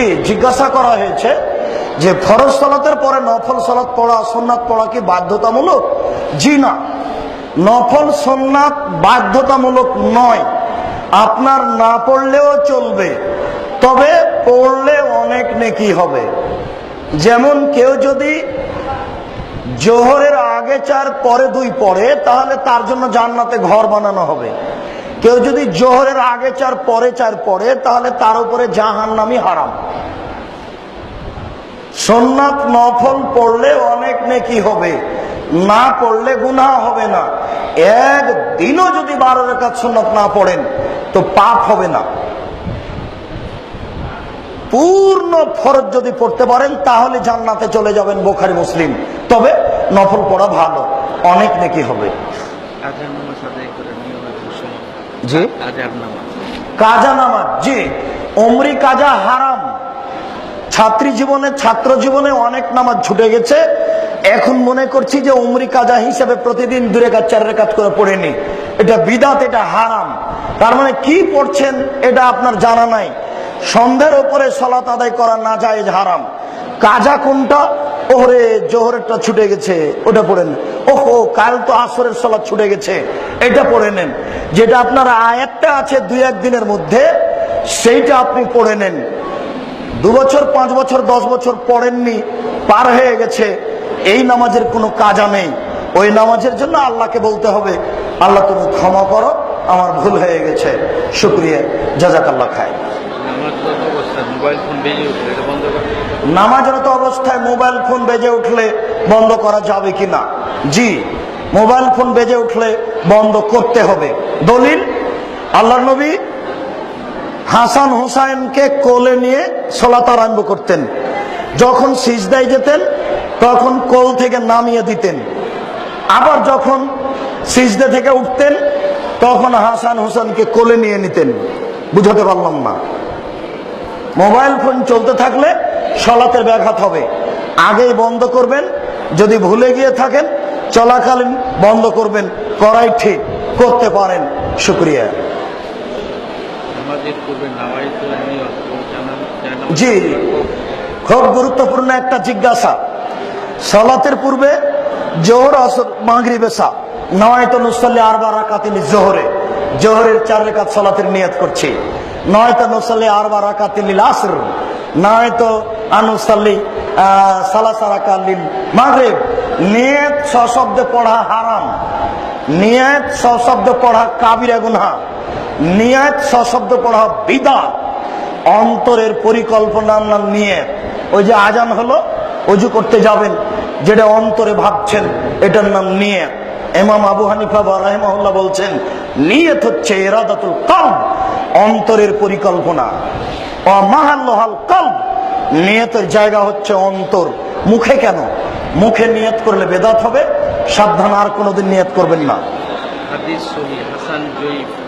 কি জিজ্ঞাসা করা হয়েছে যে ফরজ সালাতের পরে নফল সালাত পড়া সোননাথ পড়া কি বাধ্যতামূলক? জি না। নফল সোননাথ বাধ্যতামূলক নয়। আপনার না পড়লেও চলবে, তবে পড়লে অনেক নেকি হবে। যেমন কেউ যদি জোহরের আগে চার, পরে দুই পড়ে, তাহলে তার জন্য জান্নাতে ঘর বানানো হবে। কেউ যদি জোহরের আগে চার, পরে চার, পরে, তাহলে তার উপরে জাহান নামি হারাম। সোননাথ নফল পড়লে অনেক নেকি হবে, না পড়লে গুনাহ হবে না। একদিনও যদি বারো রেখাত সোননাথ না পড়েন, তো পাপ হবে না। পূর্ণ ফরজ যদি পড়তে পারেন, তাহলে জান্নাতে চলে যাবেন বোখারি মুসলিম। তবে নফল পড়া ভালো, অনেক নেকি হবে আজান নামাজ আদায় করে নিয়মের সময় জি। কাজা নামাজ জি। অমরি কাজা হারাম। ছাত্রী জীবনে ছাত্র জীবনে অনেক নামাজ ছুটে গেছে। এখন মনে করছি যে উমরি কাজা হিসেবে প্রতিদিন দূরে কাজ চার রেখাত করে পড়েনি এটা বিদাত এটা হারাম। তার মানে কি পড়ছেন এটা আপনার জানা নাই। সন্ধ্যের ওপরে সলাত আদায় করা না যায় হারাম। কাজা কোনটা? ওরে জোহরেরটা ছুটে গেছে, ওটা পড়েন। ওহো, কাল তো আসরের সলাৎ ছুটে গেছে, এটা পড়ে নেন। যেটা আপনার আয়াতটা আছে দুই একদিনের মধ্যে, সেইটা আপনি পড়ে নেন। দু বছর, পাঁচ বছর, দশ বছর পড়েননি, পার হয়ে গেছে, এই নামাজের কোনো কাজা নেই। ওই নামাজের জন্য আল্লাহকে বলতে হবে, আল্লাহ তুমি ক্ষমা করো, আমার ভুল হয়ে গেছে। শুক্রিয়া জাজাক আল্লাহ খায় মোবাইল ফোন করে নামাজরত অবস্থায় মোবাইল ফোন বেজে উঠলে বন্ধ করা যাবে কি না জি, মোবাইল ফোন বেজে উঠলে বন্ধ করতে হবে। দলিল আল্লাহ নবী হাসান হুসাইনকে কোলে নিয়ে সোলাত আরম্ভ করতেন। যখন সিজদায় যেতেন, তখন কোল থেকে নামিয়ে দিতেন। আবার যখন সিজদে থেকে উঠতেন, তখন হাসান হুসাইনকে কোলে নিয়ে নিতেন। বুঝাতে পারলাম না। মোবাইল ফোন চলতে থাকলে সলাতের ব্যাঘাত হবে। আগেই বন্ধ করবেন যদি ভুলে গিয়ে থাকেন চলাকালীন বন্ধ করবেন করাই ঠিক করতে পারেন শুক্রিয়া। জি খুব গুরুত্বপূর্ণ একটা জিজ্ঞাসা। সলাতের পূর্বে জোহর আসর মাগরি এসা। নয়তো নুসাল্লি আরবা রাকাতিল জোহরে। জোহরের চার রেখাত সলাতের নিয়ত করছি। নয়তো নুসাল্লি আরবা রাকাতিল আসর। নয়তো আনুসাল্লি সালাসা রাকালিল মাগরিব। নিয়ত সশব্দে পড়া হারাম। নিয়ত সশব্দে পড়া কাবিরা গুনহা। নিয়ত সশব্দ পড়া বিদাত। অন্তরের পরিকল্পনার নাম নিয়ে ওই যে আজান হলো, অজু করতে যাবেন, যেটা অন্তরে ভাবছেন, এটার নাম নিয়ে এমাম আবু হানিফা বা রাহেমাহুল্লাহ বলছেন, নিয়ত হচ্ছে এরাদাতুল কলব, অন্তরের পরিকল্পনা। অমাহাল্লাহাল কলব। নিয়তের জায়গা হচ্ছে অন্তর। মুখে কেন? মুখে নিয়ত করলে বেদাত হবে, সাবধান আর কোনোদিন নিয়ত করবেন না। হাদিস হাসান জয়ীফ।